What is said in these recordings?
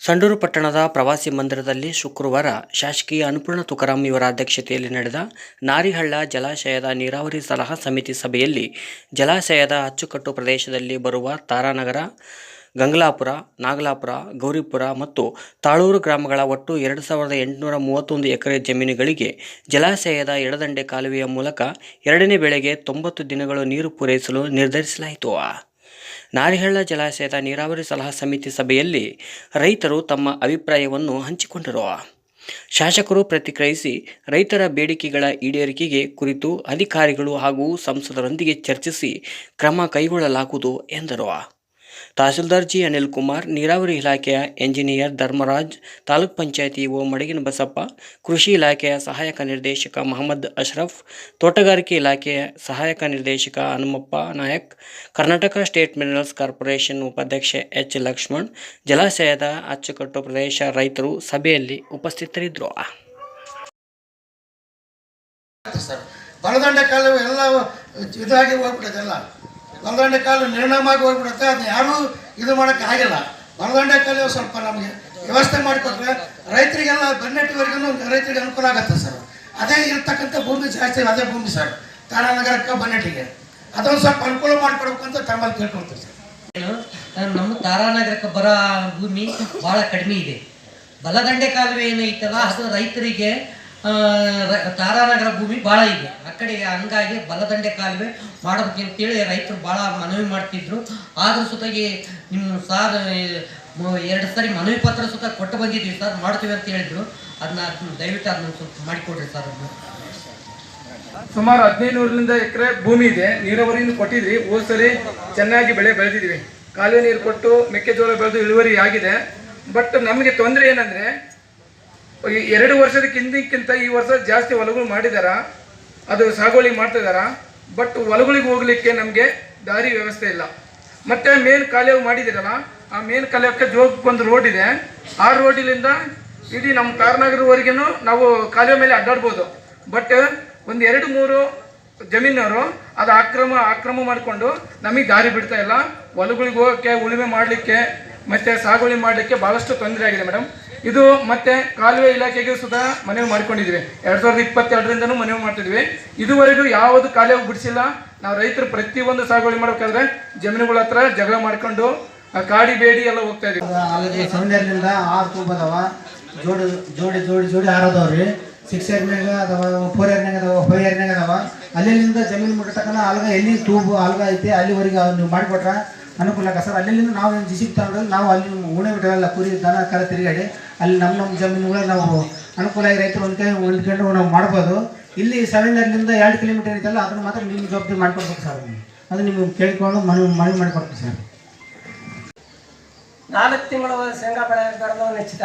ಸಂಡೂರು ಪಟ್ಟಣದ ಪ್ರವಾಸಿ ಮಂದಿರದಲ್ಲಿ ಶುಕ್ರವಾರ ಶಾಸಕಿ ಅನುಪೂರ್ಣ ತುಕಾರಾಂ ಇವರ ಅಧ್ಯಕ್ಷತೆಯಲ್ಲಿ ನಡೆದ ನಾರಿಹಳ್ಳ ಜಲಾಶಯದ ನೀರಾವರಿ ಸಲಹಾ ಸಮಿತಿ ಸಭೆಯಲ್ಲಿ ಜಲಾಶಯದ ಅಚ್ಚುಕಟ್ಟು ಪ್ರದೇಶದಲ್ಲಿ ಬರುವ ತಾರಾನಗರ, ಗಂಗಲಾಪುರ, ನಾಗಲಾಪುರ, ಗೌರಿಪುರ ಮತ್ತು ತಾಳೂರು ಗ್ರಾಮಗಳ ಒಟ್ಟು ಎರಡು ಸಾವಿರದ ಎಂಟುನೂರ ಮೂವತ್ತೊಂದು ಎಕರೆ ಜಮೀನುಗಳಿಗೆ ಜಲಾಶಯದ ಎಡದಂಡೆ ಕಾಲುವೆಯ ಮೂಲಕ ಎರಡನೇ ಬೆಳೆಗೆ ತೊಂಬತ್ತು ದಿನಗಳು ನೀರು ಪೂರೈಸಲು ನಿರ್ಧರಿಸಲಾಯಿತು. ನಾರಿಹಳ್ಳ ಜಲಾಶಯದ ನೀರಾವರಿ ಸಲಹಾ ಸಮಿತಿ ಸಭೆಯಲ್ಲಿ ರೈತರು ತಮ್ಮ ಅಭಿಪ್ರಾಯವನ್ನು ಹಂಚಿಕೊಂಡರು. ಶಾಸಕರು ಪ್ರತಿಕ್ರಿಯಿಸಿ ರೈತರ ಬೇಡಿಕೆಗಳ ಈಡೇರಿಕೆಗೆ ಕುರಿತು ಅಧಿಕಾರಿಗಳು ಹಾಗೂ ಸಂಸದರೊಂದಿಗೆ ಚರ್ಚಿಸಿ ಕ್ರಮ ಕೈಗೊಳ್ಳಲಾಗುವುದು ಎಂದರು. ತಹಸೀಲ್ದಾರ್ ಜಿ ಅನಿಲ್ ಕುಮಾರ್, ನೀರಾವರಿ ಇಲಾಖೆಯ ಎಂಜಿನಿಯರ್ ಧರ್ಮರಾಜ್, ತಾಲೂಕ್ ಪಂಚಾಯತಿ ಒ ಮಡಗಿನ ಬಸಪ್ಪ, ಕೃಷಿ ಇಲಾಖೆಯ ಸಹಾಯಕ ನಿರ್ದೇಶಕ ಮಹಮ್ಮದ್ ಅಶ್ರಫ್, ತೋಟಗಾರಿಕೆ ಇಲಾಖೆಯ ಸಹಾಯಕ ನಿರ್ದೇಶಕ Hanumappa Nayak, Karnataka state minerals corporation ಉಪಾಧ್ಯಕ್ಷ ಎಚ್ ಲಕ್ಷ್ಮಣ್, ಜಲಾಶಯದ ಅಚ್ಚುಕಟ್ಟು ಪ್ರದೇಶ ರೈತರು ಸಭೆಯಲ್ಲಿ ಉಪಸ್ಥಿತರಿದ್ದರು. ಸರ್ ಕಾಲ ಎಲ್ಲ ಇದಾಗಿ ಹೋಗ್ಬಿಡುತ್ತೆ ಎಲ್ಲ ಕಾಲು ನಿರ್ಣಾಮ ಆಗಿ ಹೋಗ್ಬಿಡುತ್ತೆ, ಅದನ್ನ ಯಾರೂ ಇದು ಮಾಡಕ್ಕೆ ಆಗಿಲ್ಲ. ಬಲದಂಡೆ ಕಾಲು ಸ್ವಲ್ಪ ನಮಗೆ ವ್ಯವಸ್ಥೆ ಮಾಡಿಕೊಟ್ರೆ ರೈತರಿಗೆಲ್ಲ ಬನ್ನೆಟ್ಟಿವರೆಗೂ ರೈತರಿಗೆ ಅನುಕೂಲ ಆಗುತ್ತೆ ಸರ್. ಅದೇ ಇರ್ತಕ್ಕಂಥ ಭೂಮಿ ಜಾಸ್ತಿ ಅದೇ ಭೂಮಿ ಸರ್. ತಾರಾನಗರಕ್ಕೆ ಬನ್ನೆಟ್ಟಿಗೆ ಅದೊಂದು ಸ್ವಲ್ಪ ಅನುಕೂಲ ಮಾಡ್ಕೊಡ್ಬೇಕು ಅಂತ ತಮ್ಮಲ್ಲಿ ಕೇಳ್ಕೊಳ್ತೀವಿ ಸರ್. ನಮ್ಮ ತಾರಾನಗರಕ್ಕೆ ಬರೋ ಭೂಮಿ ಭಾಳ ಕಡಿಮೆ ಇದೆ. ಬಲದಂಡೆ ಕಾಲುವೆ ಏನೈತಲ್ಲ, ಅದು ರೈತರಿಗೆ ತಾರಾನಗರ ಭೂಮಿ ಭಾಳ ಇದೆ. ಆ ಕಡೆ ಹಂಗಾಗಿ ಬಲದಂಡೆ ಕಾಲುವೆ ಮಾಡ್ಬೇಕಂತೇಳಿ ರೈತರು ಭಾಳ ಮನವಿ ಮಾಡ್ತಿದ್ರು. ಆದ್ರೂ ಸುತ್ತಾಗಿ ನಿಮ್ಮ ಸಾರ್ ಎರಡು ಸಾರಿ ಮನವಿ ಪತ್ರ ಸುತ್ತ ಕೊಟ್ಟು ಬಂದಿದ್ವಿ ಸರ್, ಮಾಡ್ತೀವಿ ಅಂತ ಹೇಳಿದ್ರು. ಅದನ್ನ ದಯವಿಟ್ಟು ಅದನ್ನ ಸ್ವಲ್ಪ ಮಾಡಿಕೊಡ್ರಿ ಸರ್ ಅದನ್ನ. ಸುಮಾರು ಹದಿನೈದು ಎಕರೆ ಭೂಮಿ ಇದೆ. ನೀರಾವರಿಯನ್ನು ಕೊಟ್ಟಿದ್ರಿ. ಹೋದ್ ಸರಿ ಚೆನ್ನಾಗಿ ಬೆಳೆ ಬೆಳೆದಿದ್ವಿ ಕಾಲುವೆ ನೀರು ಕೊಟ್ಟು ಮೆಕ್ಕೆಜೋಳ ಬೆಳೆದು ಇಳುವರಿ ಆಗಿದೆ. ಬಟ್ ನಮಗೆ ತೊಂದರೆ ಏನಂದ್ರೆ ಎರಡು ವರ್ಷದ ಹಿಂದಿಕ್ಕಿಂತ ಈ ವರ್ಷ ಜಾಸ್ತಿ ಹೊಲಗಳು ಮಾಡಿದಾರ? ಅದು ಸಾಗುವಳಿ ಮಾಡ್ತಿದಾರ? ಬಟ್ ಹೊಲಗಳಿಗೆ ಹೋಗ್ಲಿಕ್ಕೆ ನಮಗೆ ದಾರಿ ವ್ಯವಸ್ಥೆ ಇಲ್ಲ. ಮತ್ತೆ ಮೇನ್ ಕಾಲೇವು ಮಾಡಿದಿರಲ್ಲ, ಆ ಮೇನ್ ಕಾಲುವೆಕ್ಕೆ ಜೋಗಕ್ಕೊಂದು ರೋಡ್ ಇದೆ. ಆ ರೋಡಿಲಿಂದ ಇಡೀ ನಮ್ಮ ಕಾರ್ನಗರವರೆಗೂ ನಾವು ಕಾಲುವೆ ಮೇಲೆ ಅಡ್ಡಾಡ್ಬೋದು. ಬಟ್ ಒಂದು ಎರಡು ಮೂರು ಜಮೀನವರು ಅದು ಆಕ್ರಮ ಆಕ್ರಮ ಮಾಡಿಕೊಂಡು ನಮಗೆ ದಾರಿ ಬಿಡ್ತಾ ಇಲ್ಲ. ಹೊಲಗಳಿಗೆ ಹೋಗೋಕ್ಕೆ ಉಳುಮೆ ಮಾಡಲಿಕ್ಕೆ ಮತ್ತು ಸಾಗುವಳಿ ಮಾಡಲಿಕ್ಕೆ ಭಾಳಷ್ಟು ತೊಂದರೆ ಆಗಿದೆ ಮೇಡಮ್. ಇದು ಮತ್ತೆ ಕಾಲುವೆ ಇಲಾಖೆಗೆ ಸುಧಾ ಮನವಿ ಮಾಡಿಕೊಂಡಿದ್ವಿ. ಎರಡ್ ಸಾವಿರದ ಇಪ್ಪತ್ತೆರಡರಿಂದನೂ ಮನವಿ ಮಾಡ್ತಿದ್ವಿ. ಇದುವರೆಗೂ ಯಾವುದು ಕಾಲುವೆ ಬಿಡಿಸಿಲ್ಲ. ನಾವು ರೈತರು ಪ್ರತಿಯೊಂದು ಸಾಗುವಳಿ ಮಾಡ್ಬೇಕಾದ್ರೆ ಜಮೀನುಗಳ ಹತ್ರ ಜಗಳ ಮಾಡ್ಕೊಂಡು ಕಾಡಿ ಬೇಡಿ ಎಲ್ಲ ಹೋಗ್ತಾ ಇದೀವಿ. ಸೌಂದರ್ಯದಿಂದ ಆರು ತುಂಬದವ ಜೋಡಿ ಜೋಡಿ ಜೋಡಿ ಜೋಡಿ ಆರೋದವ್ರಿ. ಸಿಕ್ಸ್ ಏರ್ನಾಗ ಅದಾವ ಫೋರ್ ಏರ್ನಾಗ ಅದಾವ ಫೈವ್ ಏರ್ನಾಗ ಅದಾವ. ಅಲ್ಲಿಂದ ಜಮೀನು ಮುಟ್ಟತಕ್ಕನ ಅಲ್ಗ ಎಲ್ಲಿ ತೂಬು, ಅಲ್ಗ ಐತೆ, ಅಲ್ಲಿವರೆಗೆ ನೀವು ಮಾಡಿಕೊಟ್ರ ಅನುಕೂಲ ಸರ್. ಅಲ್ಲಿಂದ ನಾವು ಏನು ಜಿಸಿಗೆ ತಗೊಂಡು ನಾವು ಅಲ್ಲಿ ಉಣೆ ಬಿಟ್ಟಲ್ಲ ಕುರಿ ದನ, ಕರ ತಿರುಗಾಡಿ ಅಲ್ಲಿ ನಮ್ಮ ನಮ್ಮ ಜಮೀನುಗಳ ನಾವು ಅನುಕೂಲ ಆಗಿ ರೈತರು ಹೊಂದ್ಕೊಂಡು ನಾವು ಮಾಡ್ಬೋದು. ಇಲ್ಲಿ ಸೆವೆನ್ ಎರಡು ಕಿಲೋಮೀಟರ್ ಐತಲ್ಲ, ಅದನ್ನು ಮಾತ್ರ ನಿಮ್ಮ ಜವಾಬ್ದಾರಿ ಮಾಡ್ಕೊಡ್ಬೇಕು ಸರ್ ಅದನ್ನ. ಅದು ನಿಮ್ಗೆ ಕೇಳಿಕೊಂಡು ಮನವಿ ಮನವಿ ಮಾಡಿಕೊಡ್ತೀವಿ ಸರ್. ನಾಲ್ಕು ತಿಂಗಳು ಶೇಂಗಾ ಬೆಳೆ ಬೆಳೆದು ನೆಚ್ಚಿತ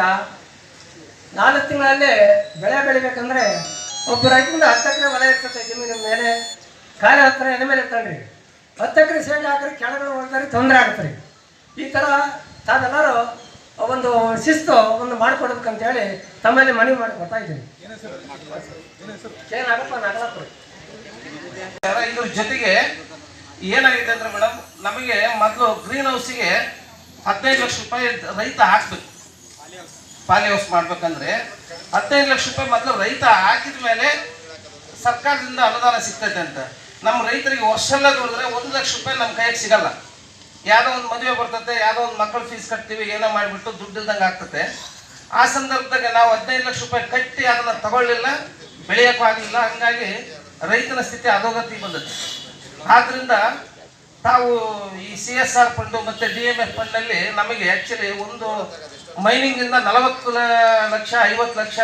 ನಾಲ್ಕು ತಿಂಗಳಲ್ಲಿ ಬೆಳೆ ಬೆಳಿಬೇಕಂದ್ರೆ ಒಬ್ಬ ರೈತನಿಂದ ಹತ್ತು ಎಕರೆ ಹೊಲ ಇರ್ತದೆ ಜಮೀನಿನ ಮೇಲೆ. ಖಾಲಿ ಹತ್ತಿರ ಎಲೆ ಮೇಲೆ ಇರ್ತಾನೆ ಹತ್ತು ಎಕರೆ ಶೇಂಗಾ ಹಾಕ್ರಿ ಕೆಳಗಡೆ ಹೋಗ್ತಾರೆ ತೊಂದರೆ ಆಗುತ್ತೆ ಈ ಥರ ತಾವೆಲ್ಲರೂ ಒಂದು ಶಿಸ್ತು ಒಂದು ಮಾಡಿಕೊಡ್ಬೇಕಂತ ಹೇಳಿ ತಮ್ಮಲ್ಲಿ ಮನವಿ ಮಾಡಿ ಕೊಡ್ತಾ ಇದ್ದೀನಿ. ಏನಾಗಪ್ಪ ಇದ್ರ ಜೊತೆಗೆ ಏನಾಗಿದೆ ಅಂದ್ರೆ ಮೇಡಮ್, ನಮಗೆ ಮೊದಲು ಗ್ರೀನ್ ಹೌಸಿಗೆ ಹದಿನೈದು ಲಕ್ಷ ರೂಪಾಯಿ ರೈತ ಹಾಕ್ಬೇಕು. ಪಾಲಿ ಹೌಸ್ ಮಾಡ್ಬೇಕಂದ್ರೆ ಹದಿನೈದು ಲಕ್ಷ ರೂಪಾಯಿ ಮೊದಲು ರೈತ ಹಾಕಿದ ಮೇಲೆ ಸರ್ಕಾರದಿಂದ ಅನುದಾನ ಸಿಗ್ತೈತೆ ಅಂತ. ನಮ್ಮ ರೈತರಿಗೆ ವರ್ಷೆಲ್ಲ ದುಡಿದ್ರೆ ಒಂದು ಲಕ್ಷ ರೂಪಾಯಿ ನಮ್ಮ ಕೈಗೆ ಸಿಗಲ್ಲ. ಯಾವುದೋ ಒಂದು ಮದುವೆ ಬರ್ತತೆ, ಯಾವುದೋ ಒಂದು ಮಕ್ಕಳು ಫೀಸ್ ಕಟ್ತೀವಿ, ಏನೋ ಮಾಡಿಬಿಟ್ಟು ದುಡ್ಡು ಇಲ್ದಂಗೆ ಆಗ್ತತೆ. ಆ ಸಂದರ್ಭದಾಗ ನಾವು ಹದಿನೈದು ಲಕ್ಷ ರೂಪಾಯಿ ಕಟ್ಟಿ ಅದನ್ನ ತಗೊಳ್ಳಿಲ್ಲ, ಬೆಳೆಯೋಕ್ಕೂ ಆಗಲಿಲ್ಲ. ಹಂಗಾಗಿ ರೈತನ ಸ್ಥಿತಿ ಅಧೋಗತಿ ಬಂದತೆ. ಆದ್ದರಿಂದ ತಾವು ಈ ಸಿ ಎಸ್ ಆರ್ ಫಂಡು ಮತ್ತು ಡಿ ಎಂ ಎಫ್ ನಮಗೆ ಆ್ಯಕ್ಚುಲಿ ಒಂದು ಮೈನಿಂಗಿಂದ ನಲವತ್ತು ಲಕ್ಷ, ಐವತ್ತು ಲಕ್ಷ,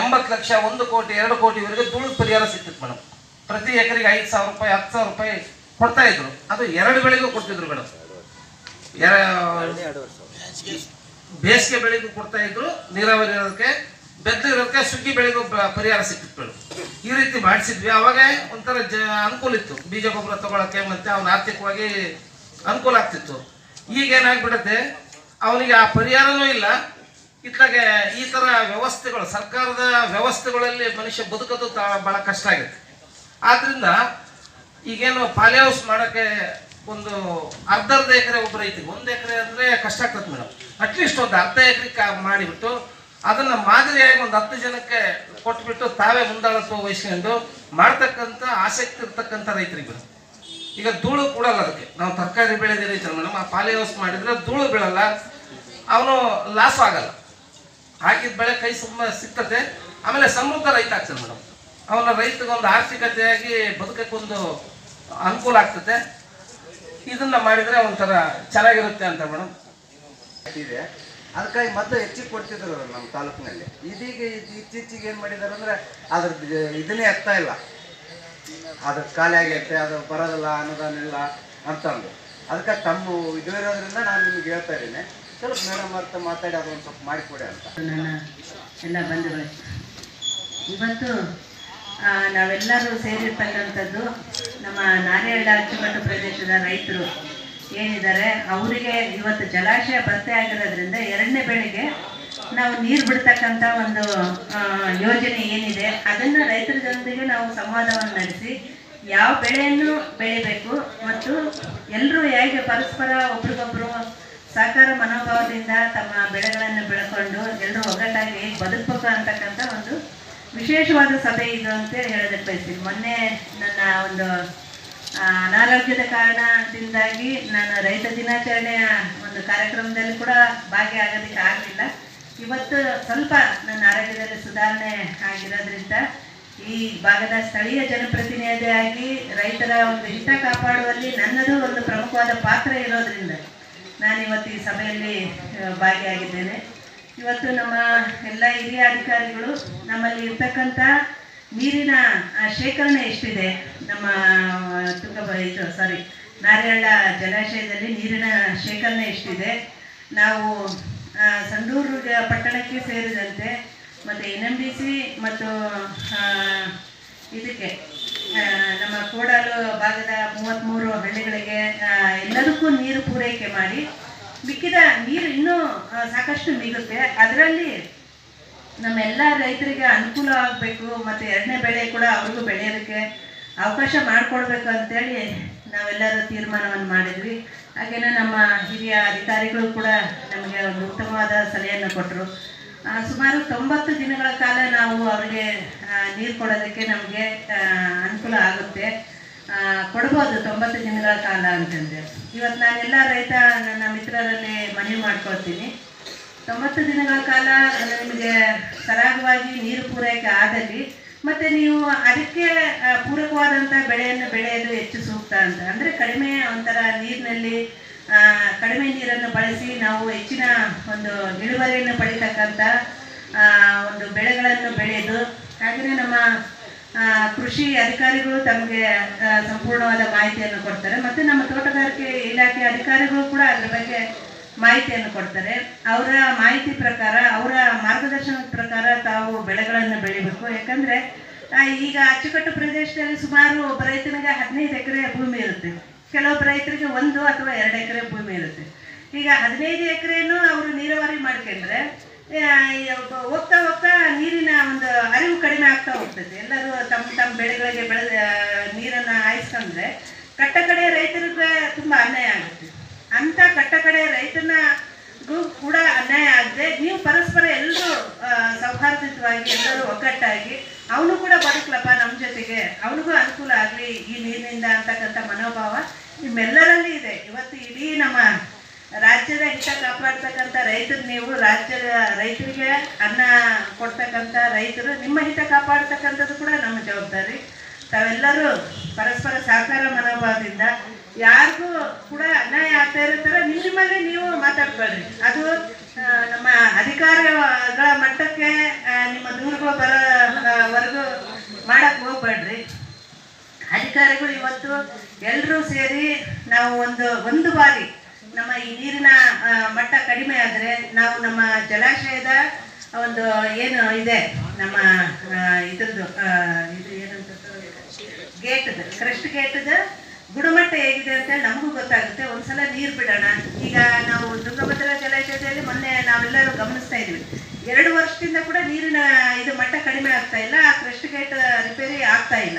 ಎಂಬತ್ತು ಲಕ್ಷ, ಒಂದು ಕೋಟಿ, ಎರಡು ಕೋಟಿವರೆಗೆ ಧೂಳು ಪರಿಹಾರ ಸಿಕ್ತಿತ್ತು ಮೇಡಮ್. ಪ್ರತಿ ಎಕರೆಗೆ ಐದು ಸಾವಿರ ರೂಪಾಯಿ, ಹತ್ತು ಸಾವಿರ ರೂಪಾಯಿ ಕೊಡ್ತಾ ಇದ್ರು. ಅದು ಎರಡು ಬೆಳೆಗೂ ಕೊಡ್ತಿದ್ರು ಮೇಡಮ್ ಬೇಸಿಗೆ ಬೆಳೆಗೂ ಕೊಡ್ತಾ ಇದ್ರು, ನೀರಾವರಿ ಇರೋದಕ್ಕೆ ಬೆದ್ದಲಿರೋದಕ್ಕೆ ಸುಗ್ಗಿ ಬೆಳೆಗೂ ಪರಿಹಾರ ಸಿಕ್ತಿತ್ತು ಮೇಡಮ್ ಈ ರೀತಿ ಮಾಡಿಸಿದ್ವಿ. ಅವಾಗ ಒಂಥರ ಜ ಅನುಕೂಲ ಇತ್ತು. ಬೀಜ ಗೊಬ್ಬರ ತಗೊಳಕ್ಕೆ ಮತ್ತೆ ಅವ್ನ ಆರ್ಥಿಕವಾಗಿ ಅನುಕೂಲ ಆಗ್ತಿತ್ತು. ಈಗ ಏನಾಗ್ಬಿಡತ್ತೆ, ಅವನಿಗೆ ಆ ಪರಿಹಾರನೂ ಇಲ್ಲ. ಇತ್ಲಾಗೆ ಈ ಥರ ವ್ಯವಸ್ಥೆಗಳು, ಸರ್ಕಾರದ ವ್ಯವಸ್ಥೆಗಳಲ್ಲಿ ಮನುಷ್ಯ ಬದುಕೋದು ಬಹಳ ಕಷ್ಟ ಆಗುತ್ತೆ. ಆದ್ರಿಂದ ಈಗೇನು ಪಾಲೆ ಹೌಸ್ ಮಾಡೋಕ್ಕೆ ಒಂದು ಅರ್ಧ ಅರ್ಧ ಎಕರೆ ಒಬ್ಬ ರೈತಿಗೆ ಒಂದು ಎಕರೆ ಅಂದರೆ ಕಷ್ಟ ಆಗ್ತದೆ ಮೇಡಮ್ ಅಟ್ಲೀಸ್ಟ್ ಒಂದು ಅರ್ಧ ಎಕರೆ ಮಾಡಿಬಿಟ್ಟು ಅದನ್ನು ಮಾದರಿಯಾಗಿ ಒಂದು ಹತ್ತು ಜನಕ್ಕೆ ಕೊಟ್ಬಿಟ್ಟು ತಾವೇ ಮುಂದಾಳತ್ವ ವಹಿಸ್ಕೊಂಡು ಮಾಡ್ತಕ್ಕಂಥ ಆಸಕ್ತಿ ಇರ್ತಕ್ಕಂಥ ರೈತರಿಗೆ ಮೇಡಮ್ ಈಗ ಧೂಳು ಕೊಡಲ್ಲ ಅದಕ್ಕೆ. ನಾವು ತರಕಾರಿ ಬೆಳೆದ ರೈತರು ಮೇಡಮ್ ಆ ಪಾಲೆ ಹೌಸ್ ಮಾಡಿದರೆ ಧೂಳು ಬೀಳಲ್ಲ. ಅವನು ಲಾಸ್ ಆಗಲ್ಲ. ಹಾಕಿದ ಬೆಳೆ ಕೈ ಸುಮ್ಮ ಸಿಗ್ತದೆ. ಆಮೇಲೆ ಸಮೃದ್ಧ ರೈತ ಆಗ್ತದೆ ಮೇಡಮ್ ಅವನ ರೈತಗೊಂದು ಆರ್ಥಿಕತೆಯಾಗಿ ಬದುಕಕ್ಕೊಂದು ಅನುಕೂಲ ಆಗ್ತದೆ. ಇದನ್ನ ಮಾಡಿದ್ರೆ ಒಂಥರ ಚೆನ್ನಾಗಿರುತ್ತೆ ಅಂತ ಮೇಡಮ್. ಇದೆ. ಅದಕ್ಕಾಗಿ ಮೊದಲು ಹೆಚ್ಚಿಗೆ ಕೊಡ್ತಿದ್ರು ನಮ್ಮ ತಾಲೂಕಿನಲ್ಲಿ. ಇದೀಗ ಇತ್ತೀಚಿಗೆ ಇತ್ತೀಚೆಗೆ ಏನು ಮಾಡಿದ್ದಾರೆ ಅಂದರೆ ಅದ್ರ ಇದನ್ನೇ ಎತ್ತಾ ಇಲ್ಲ. ಅದ್ರ ಖಾಲಿ ಆಗೈತೆ ಅದು ಬರೋದಿಲ್ಲ ಅನುದಾನ ಇಲ್ಲ ಅಂತಂದು ಅದಕ್ಕೆ ತಮ್ಮ ಇದು ಇರೋದ್ರಿಂದ ನಾನು ನಿಮ್ಗೆ ಹೇಳ್ತಾ ಇದ್ದೀನಿ. ಸ್ವಲ್ಪ ಮೇಡಮ್ ಅರ್ಥ ಮಾತಾಡಿ ಅದೊಂದು ಸ್ವಲ್ಪ ಮಾಡಿಕೊಡಿ ಅಂತ. ನನ್ನ ಎಲ್ಲ ಬಂಧುಗಳು. ಇವತ್ತು ನಾವೆಲ್ಲರೂ ಸೇರಿರ್ತಕ್ಕಂಥದ್ದು ನಮ್ಮ ನಾರೇಹಳ್ಳ ಅಚ್ಚುಕಟ್ಟು ಪ್ರದೇಶದ ರೈತರು ಏನಿದ್ದಾರೆ, ಅವರಿಗೆ ಇವತ್ತು ಜಲಾಶಯ ಭರ್ತಿ ಆಗಿರೋದ್ರಿಂದ ಎರಡನೇ ಬೆಳೆಗೆ ನಾವು ನೀರು ಬಿಡ್ತಕ್ಕಂಥ ಒಂದು ಯೋಜನೆ ಏನಿದೆ, ಅದನ್ನು ರೈತರ ಜನರಿಗೆ ನಾವು ಸಂವಾದವನ್ನು ನಡೆಸಿ ಯಾವ ಬೆಳೆಯನ್ನು ಬೆಳಿಬೇಕು ಮತ್ತು ಎಲ್ಲರೂ ಹೇಗೆ ಪರಸ್ಪರ ಒಬ್ರಿಗೊಬ್ರು ಸಹಕಾರ ಮನೋಭಾವದಿಂದ ತಮ್ಮ ಬೆಳೆಗಳನ್ನು ಬೆಳ್ಕೊಂಡು ಎಲ್ಲರೂ ಒಗ್ಗಟ್ಟಾಗಿ ಬದುಕಬೇಕು ಅಂತಕ್ಕಂಥ ಒಂದು ವಿಶೇಷವಾದ ಸಭೆ ಇದು ಅಂತ ಹೇಳೋದಕ್ಕೆ ಬಯಸ್ತೀನಿ. ಮೊನ್ನೆ ನನ್ನ ಒಂದು ಅನಾರೋಗ್ಯದ ಕಾರಣದಿಂದಾಗಿ ನಾನು ರೈತ ದಿನಾಚರಣೆಯ ಒಂದು ಕಾರ್ಯಕ್ರಮದಲ್ಲಿ ಕೂಡ ಭಾಗಿಯಾಗೋದಕ್ಕೆ ಆಗಲಿಲ್ಲ. ಇವತ್ತು ಸ್ವಲ್ಪ ನನ್ನ ಆರೋಗ್ಯದಲ್ಲಿ ಸುಧಾರಣೆ ಆಗಿರೋದ್ರಿಂದ ಈ ಭಾಗದ ಸ್ಥಳೀಯ ಜನಪ್ರತಿನಿಧಿಯಾಗಿ ರೈತರ ಒಂದು ಹಿತ ಕಾಪಾಡುವಲ್ಲಿ ನನ್ನದು ಒಂದು ಪ್ರಮುಖವಾದ ಪಾತ್ರ ಇರೋದ್ರಿಂದ ನಾನು ಇವತ್ತು ಈ ಸಭೆಯಲ್ಲಿ ಭಾಗಿಯಾಗಿದ್ದೇನೆ. ಇವತ್ತು ನಮ್ಮ ಎಲ್ಲ ಹಿರಿಯ ಅಧಿಕಾರಿಗಳು ನಮ್ಮಲ್ಲಿ ಇರ್ತಕ್ಕಂಥ ನೀರಿನ ಶೇಖರಣೆ ಎಷ್ಟಿದೆ? ನಮ್ಮ ತುಂಗಭ ಇದು ಸಾರಿ ನಾರಿಹಳ್ಳ ಜಲಾಶಯದಲ್ಲಿ ನೀರಿನ ಶೇಖರಣೆ ಎಷ್ಟಿದೆ? ನಾವು ಸಂಡೂರು ಪಟ್ಟಣಕ್ಕೆ ಸೇರಿದಂತೆ ಮತ್ತು ಎನ್ ಎಂ ಬಿ ಸಿ ಮತ್ತು ಇದಕ್ಕೆ ನಮ್ಮ ಕೋಡಾಲು ಭಾಗದ ಮೂವತ್ತ್ಮೂರು ಹಳ್ಳಿಗಳಿಗೆ ಎಲ್ಲದಕ್ಕೂ ನೀರು ಪೂರೈಕೆ ಮಾಡಿ ಮಿಕ್ಕಿದ ನೀರು ಇನ್ನೂ ಸಾಕಷ್ಟು ಮಿಗುತ್ತೆ. ಅದರಲ್ಲಿ ನಮ್ಮೆಲ್ಲ ರೈತರಿಗೆ ಅನುಕೂಲ ಆಗಬೇಕು, ಮತ್ತು ಎರಡನೇ ಬೆಳೆ ಕೂಡ ಅವ್ರಿಗೂ ಬೆಳೆಯೋದಕ್ಕೆ ಅವಕಾಶ ಮಾಡಿಕೊಡ್ಬೇಕು ಅಂತೇಳಿ ನಾವೆಲ್ಲರೂ ತೀರ್ಮಾನವನ್ನು ಮಾಡಿದ್ವಿ. ಹಾಗೆಯೇ ನಮ್ಮ ಹಿರಿಯ ಅಧಿಕಾರಿಗಳು ಕೂಡ ನಮಗೆ ಒಂದು ಉತ್ತಮವಾದ ಸಲಹೆಯನ್ನು ಕೊಟ್ಟರು. ಸುಮಾರು ತೊಂಬತ್ತು ದಿನಗಳ ಕಾಲ ನಾವು ಅವರಿಗೆ ನೀರು ಕೊಡೋದಕ್ಕೆ ನಮಗೆ ಅನುಕೂಲ ಆಗುತ್ತೆ. ಕೊಡ್ಬೋದು ತೊಂಬತ್ತು ದಿನಗಳ ಕಾಲ ಅಂತಂದರೆ. ಇವತ್ತು ನಾನೆಲ್ಲ ರೈತ, ನನ್ನ ಮಿತ್ರರಲ್ಲಿ ಮನವಿ ಮಾಡ್ಕೊಳ್ತೀನಿ. ತೊಂಬತ್ತು ದಿನಗಳ ಕಾಲ ನಿಮಗೆ ಸರಾಗವಾಗಿ ನೀರು ಪೂರೈಕೆ ಆದಲ್ಲಿ ಮತ್ತು ನೀವು ಅದಕ್ಕೆ ಪೂರಕವಾದಂಥ ಬೆಳೆಯನ್ನು ಬೆಳೆಯೋದು ಹೆಚ್ಚು ಸೂಕ್ತ ಅಂತ. ಅಂದರೆ ಕಡಿಮೆ ಒಂಥರ ನೀರಿನಲ್ಲಿ ಕಡಿಮೆ ನೀರನ್ನು ಬಳಸಿ ನಾವು ಹೆಚ್ಚಿನ ಒಂದು ಇಳುವರಿಯನ್ನು ಪಡಿತಕ್ಕಂಥ ಒಂದು ಬೆಳೆಗಳನ್ನು ಬೆಳೆಯೋದು ಹಾಗೆಯೇ ನಮ್ಮ ಕೃಷಿ ಅಧಿಕಾರಿಗಳು ತಮಗೆ ಸಂಪೂರ್ಣವಾದ ಮಾಹಿತಿಯನ್ನು ಕೊಡ್ತಾರೆ. ಮತ್ತು ನಮ್ಮ ತೋಟಗಾರಿಕೆ ಇಲಾಖೆ ಅಧಿಕಾರಿಗಳು ಕೂಡ ಅದರ ಬಗ್ಗೆ ಮಾಹಿತಿಯನ್ನು ಕೊಡ್ತಾರೆ. ಅವರ ಮಾಹಿತಿ ಪ್ರಕಾರ, ಅವರ ಮಾರ್ಗದರ್ಶನದ ಪ್ರಕಾರ ತಾವು ಬೆಳೆಗಳನ್ನು ಬೆಳಿಬೇಕು. ಯಾಕಂದರೆ ಈಗ ಅಚ್ಚುಕಟ್ಟು ಪ್ರದೇಶದಲ್ಲಿ ಸುಮಾರು ಒಬ್ಬ ರೈತನಿಗೆ ಹದಿನೈದು ಎಕರೆ ಭೂಮಿ ಇರುತ್ತೆ. ಕೆಲವೊಬ್ಬ ರೈತರಿಗೆ ಒಂದು ಅಥವಾ ಎರಡು ಎಕರೆ ಭೂಮಿ ಇರುತ್ತೆ. ಈಗ ಹದಿನೈದು ಎಕರೆನೂ ಅವರು ನೀರಾವರಿ ಮಾಡ್ಕೊಂಡ್ರೆ ಹೋಗ್ತಾ ಹೋಗ್ತಾ ನೀರಿನ ಒಂದು ಕಡಿಮೆ ಆಗ್ತಾ ಹೋಗ್ತದೆ. ಎಲ್ಲರೂ ತಮ್ಮ ತಮ್ಮ ಬೆಳೆಗಳಿಗೆ ಬೆಳೆದ ನೀರನ್ನು ಹಾಯಿಸ್ಕೊಂಡ್ರೆ ಕಟ್ಟ ಕಡೆ ರೈತರಿಗೆ ತುಂಬ ಅನ್ಯಾಯ ಆಗುತ್ತೆ. ಅಂತ ಕಟ್ಟ ಕಡೆ ರೈತನಿಗೂ ಕೂಡ ಅನ್ಯಾಯ ಆಗದೆ ನೀವು ಪರಸ್ಪರ ಎಲ್ಲರೂ ಸೌಹಾರ್ದಯುತವಾಗಿ ಎಲ್ಲರೂ ಒಗ್ಗಟ್ಟಾಗಿ ಅವನು ಕೂಡ ಬದುಕಲಪ್ಪ ನಮ್ಮ ಜೊತೆಗೆ. ಅವನಿಗೂ ಅನುಕೂಲ ಆಗಲಿ, ಈ ನೀರಿನಿಂದ ಅಂತಕ್ಕಂಥ ಮನೋಭಾವ ನಿಮ್ಮೆಲ್ಲರಲ್ಲಿ ಇದೆ. ಇವತ್ತು ಇಡೀ ನಮ್ಮ ರಾಜ್ಯದ ಹಿತ ಕಾಪಾಡ್ತಕ್ಕಂಥ ರೈತರು ನೀವು, ರಾಜ್ಯದ ರೈತರಿಗೆ ಅನ್ನ ಕೊಡ್ತಕ್ಕಂಥ ರೈತರು, ನಿಮ್ಮ ಹಿತ ಕಾಪಾಡ್ತಕ್ಕಂಥದ್ದು ಕೂಡ ನಮ್ಮ ಜವಾಬ್ದಾರಿ. ತಾವೆಲ್ಲರೂ ಪರಸ್ಪರ ಸಹಕಾರ ಮನೋಭಾವದಿಂದ ಯಾರಿಗೂ ಕೂಡ ಅನ್ಯಾಯ ಆಗ್ತಾ ಇರೋ ನಿಮ್ಮಲ್ಲಿ ನೀವು ಮಾತಾಡ್ಬೇಡ್ರಿ. ಅದು ನಮ್ಮ ಅಧಿಕಾರಗಳ ಮಟ್ಟಕ್ಕೆ ನಿಮ್ಮ ದೂರುಗಳು ಬರೋವರೆಗೂ ಮಾಡಕ್ಕೆ ಹೋಗ್ಬೇಡ್ರಿ. ಅಧಿಕಾರಿಗಳು ಇವತ್ತು ಎಲ್ಲರೂ ಸೇರಿ ನಾವು ಒಂದು ಒಂದು ಬಾರಿ ನಮ್ಮ ಈ ನೀರಿನ ಮಟ್ಟ ಕಡಿಮೆ ಆದರೆ ನಾವು ನಮ್ಮ ಜಲಾಶಯದ ಒಂದು, ಏನು ಇದೆ, ನಮ್ಮ ಇದರದ್ದು ಇದು ಏನಂತ ಗೇಟದ ಕ್ರಸ್ಟ್ ಗೇಟದ ಗುಣಮಟ್ಟ ಹೇಗಿದೆ ಅಂತ ನಮಗೂ ಗೊತ್ತಾಗುತ್ತೆ. ಒಂದ್ಸಲ ನೀರು ಬಿಡೋಣ. ಈಗ ನಾವು ತುಂಗಭದ್ರಾ ಜಲಾಶಯದಲ್ಲಿ ಮೊನ್ನೆ ನಾವೆಲ್ಲರೂ ಗಮನಿಸ್ತಾ ಇದ್ವಿ. ಎರಡು ವರ್ಷದಿಂದ ಕೂಡ ನೀರಿನ ಇದು ಮಟ್ಟ ಕಡಿಮೆ ಆಗ್ತಾ ಇಲ್ಲ. ಆ ಕ್ರಸ್ಟ್ ಗೇಟ್ ರಿಪೇರಿ ಆಗ್ತಾ ಇಲ್ಲ.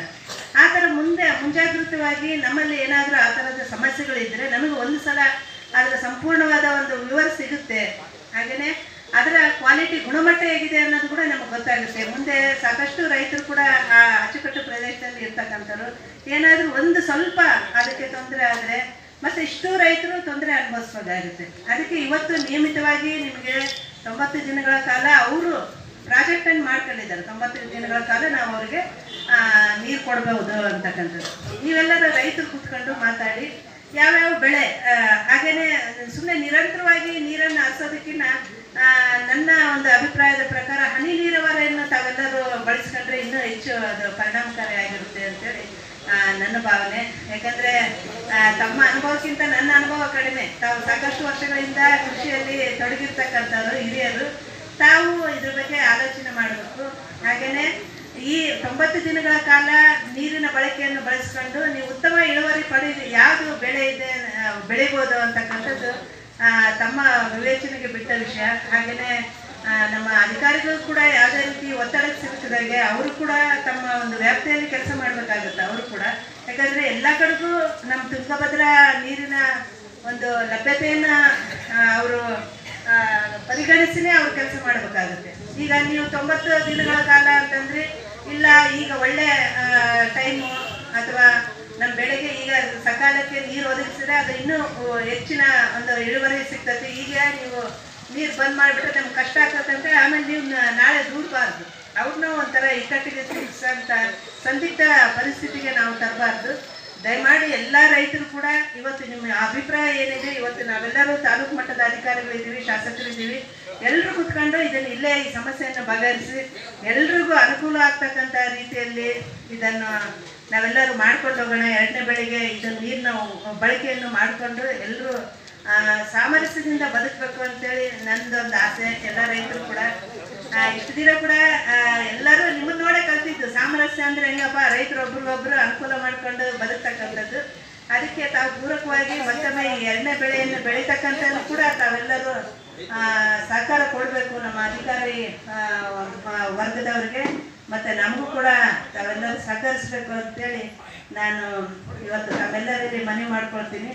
ಆ ಥರ ಮುಂದೆ ಮುಂಜಾಗೃತವಾಗಿ ನಮ್ಮಲ್ಲಿ ಏನಾದರೂ ಆ ಥರದ ಸಮಸ್ಯೆಗಳಿದ್ದರೆ ನಮಗೆ ಒಂದು ಸಲ ಅದರ ಸಂಪೂರ್ಣವಾದ ಒಂದು ವಿವರ ಸಿಗುತ್ತೆ. ಹಾಗೆಯೇ ಅದರ ಕ್ವಾಲಿಟಿ ಗುಣಮಟ್ಟ ಹೇಗಿದೆ ಅನ್ನೋದು ಕೂಡ ನಮಗೆ ಗೊತ್ತಾಗುತ್ತೆ. ಮುಂದೆ ಸಾಕಷ್ಟು ರೈತರು ಕೂಡ ಆ ಅಚ್ಚುಕಟ್ಟು ಪ್ರದೇಶದಲ್ಲಿ ಇರ್ತಕ್ಕಂಥವ್ರು. ಏನಾದರೂ ಒಂದು ಸ್ವಲ್ಪ ಅದಕ್ಕೆ ತೊಂದರೆ ಆದರೆ ಮತ್ತೆ ಇಷ್ಟು ರೈತರು ತೊಂದರೆ ಅನುಭವಿಸ್ಬೋದಾಗುತ್ತೆ. ಅದಕ್ಕೆ ಇವತ್ತು ನಿಯಮಿತವಾಗಿ ನಿಮಗೆ ತೊಂಬತ್ತು ದಿನಗಳ ಕಾಲ ಅವರು ಪ್ರಾಜೆಕ್ಟ್ ಅನ್ನು ಮಾಡ್ಕೊಂಡಿದ್ದಾರೆ. ತೊಂಬತ್ತು ದಿನಗಳ ಕಾಲ ನಾವು ಅವರಿಗೆ ನೀರು ಕೊಡಬಹುದು ಅಂತಕ್ಕಂಥದ್ದು. ನೀವೆಲ್ಲರೂ ರೈತರು ಕೂತ್ಕೊಂಡು ಮಾತಾಡಿ ಯಾವ್ಯಾವ ಬೆಳೆ ಹಾಗೇನೆ ಸುಮ್ಮನೆ ನಿರಂತರವಾಗಿ ನೀರನ್ನು ಹರಿಸೋದಕ್ಕಿಂತ ನನ್ನ ಒಂದು ಅಭಿಪ್ರಾಯದ ಪ್ರಕಾರ ಹನಿ ನೀರಾವರಿಯನ್ನು ತಾವೆಲ್ಲರೂ ಬಳಸ್ಕೊಂಡ್ರೆ ಇನ್ನೂ ಹೆಚ್ಚು ಅದು ಪರಿಣಾಮಕಾರಿಯಾಗಿರುತ್ತೆ ಅಂತೇಳಿ ಆ, ನನ್ನ ಭಾವನೆ. ಯಾಕಂದ್ರೆ ತಮ್ಮ ಅನುಭವಕ್ಕಿಂತ ನನ್ನ ಅನುಭವ ಕಡಿಮೆ. ತಾವು ಸಾಕಷ್ಟು ವರ್ಷಗಳಿಂದ ಕೃಷಿಯಲ್ಲಿ ತೊಡಗಿರ್ತಕ್ಕಂಥವ್ರು ಹಿರಿಯರು. ತಾವು ಇದ್ರ ಬಗ್ಗೆ ಆಲೋಚನೆ ಮಾಡಬೇಕು. ಹಾಗೇನೆ ಈ ತೊಂಬತ್ತು ದಿನಗಳ ಕಾಲ ನೀರಿನ ಬಳಕೆಯನ್ನು ಬಳಸ್ಕೊಂಡು ನೀವು ಉತ್ತಮ ಇಳುವರಿ ಪಡೆದು ಯಾವುದು ಬೆಳೆ ಇದೆ ಬೆಳಿಬೋದು ಅಂತಕ್ಕಂಥದ್ದು ತಮ್ಮ ವಿವೇಚನೆಗೆ ಬಿಟ್ಟ ವಿಷಯ. ಹಾಗೆಯೇ ನಮ್ಮ ಅಧಿಕಾರಿಗಳು ಕೂಡ ಯಾವುದೇ ರೀತಿ ಒತ್ತಡಕ್ಕೆ ಸಿಲುಕಿದಾಗೆ ಅವರು ಕೂಡ ತಮ್ಮ ಒಂದು ವ್ಯಾಪ್ತಿಯಲ್ಲಿ ಕೆಲಸ ಮಾಡಬೇಕಾಗುತ್ತೆ ಅವರು ಕೂಡ. ಯಾಕಂದರೆ ಎಲ್ಲ ಕಡೆಗೂ ನಮ್ಮ ತುಂಗಭದ್ರಾ ನೀರಿನ ಒಂದು ಲಭ್ಯತೆಯನ್ನು ಅವರು ಪರಿಗಣಿಸಿನೇ ಅವ್ರು ಕೆಲಸ ಮಾಡಬೇಕಾಗುತ್ತೆ. ಈಗ ನೀವು ತೊಂಬತ್ತು ದಿನಗಳ ಕಾಲ ಅಂತಂದ್ರೆ ಇಲ್ಲ, ಈಗ ಒಳ್ಳೆ ಟೈಮು ಅಥವಾ ನಮ್ಮ ಬೆಳೆಗೆ ಈಗ ಸಕಾಲಕ್ಕೆ ನೀರು ಒದಗಿಸಿದ್ರೆ ಅದು ಇನ್ನೂ ಹೆಚ್ಚಿನ ಒಂದು ಇಳುವರಿ ಸಿಗ್ತದೆ. ಈಗ ನೀವು ನೀರು ಬಂದ್ ಮಾಡಿಬಿಟ್ರೆ ನಮ್ಗೆ ಕಷ್ಟ ಆಗ್ತದೆ ಆಮೇಲೆ ನೀವು ನಾಳೆ ದೂರಬಾರ್ದು. ಅವ್ರನ್ನ ಒಂಥರ ಇಕ್ಕಟ್ಟಿಗೆ ಸಿಗಿಸಂತ ಸಂದಿಗ್ಧ ಪರಿಸ್ಥಿತಿಗೆ ನಾವು ತರಬಾರ್ದು. ದಯಮಾಡಿ ಎಲ್ಲ ರೈತರು ಕೂಡ ಇವತ್ತು ನಿಮ್ಮ ಅಭಿಪ್ರಾಯ ಏನಿದೆ, ಇವತ್ತು ನಾವೆಲ್ಲರೂ ತಾಲೂಕು ಮಟ್ಟದ ಅಧಿಕಾರಿಗಳಿದ್ದೀವಿ, ಶಾಸಕರಿದ್ದೀವಿ. ಎಲ್ಲರೂ ಕುತ್ಕೊಂಡು ಇದನ್ನು ಇಲ್ಲೇ ಈ ಸಮಸ್ಯೆಯನ್ನು ಬಗೆಹರಿಸಿ, ಎಲ್ರಿಗೂ ಅನುಕೂಲ ಆಗ್ತಕ್ಕಂಥ ರೀತಿಯಲ್ಲಿ ಇದನ್ನು ನಾವೆಲ್ಲರೂ ಮಾಡ್ಕೊಂಡು ಹೋಗೋಣ ಎರಡನೇ ಬೆಳಿಗ್ಗೆ ಇದನ್ನು ನೀರಿನ ಬಳಕೆಯನ್ನು ಮಾಡಿಕೊಂಡು ಎಲ್ಲರೂ ಸಾಮರಸ್ಯದಿಂದ ಬದುಕಬೇಕು ಅಂತೇಳಿ ನಂದೊಂದು ಆಸೆ. ಎಲ್ಲ ರೈತರು ಕೂಡ ಇಷ್ಟು ದಿನ ಕೂಡ ಎಲ್ಲರೂ ನಿಮ್ಮನ್ನ ನೋಡೇ ಕಲ್ತಿದ್ದು. ಸಾಮರಸ್ಯ ಅಂದ್ರೆ ಹೆಂಗಪ್ಪ? ರೈತರು ಒಬ್ರಿಗೊಬ್ರು ಅನುಕೂಲ ಮಾಡ್ಕೊಂಡು ಬದುಕ್ತಕ್ಕಂಥದ್ದು. ಅದಕ್ಕೆ ತಾವು ಪೂರಕವಾಗಿ ಮತ್ತೊಮ್ಮೆ ಈ ಎರಡನೇ ಬೆಳೆಯನ್ನು ಬೆಳೀತಕ್ಕಂಥದ್ದು ಕೂಡ ತಾವೆಲ್ಲರೂ ಸಹಕಾರ ಕೊಡಬೇಕು ನಮ್ಮ ಅಧಿಕಾರಿ ವರ್ಗದವರಿಗೆ. ಮತ್ತೆ ನಮಗೂ ಕೂಡ ತಾವೆಲ್ಲರೂ ಸಹಕರಿಸ್ಬೇಕು ಅಂತೇಳಿ ನಾನು ಇವತ್ತು ತಮ್ಮೆಲ್ಲರಲ್ಲಿ ಮನವಿ ಮಾಡ್ಕೊಳ್ತೀನಿ.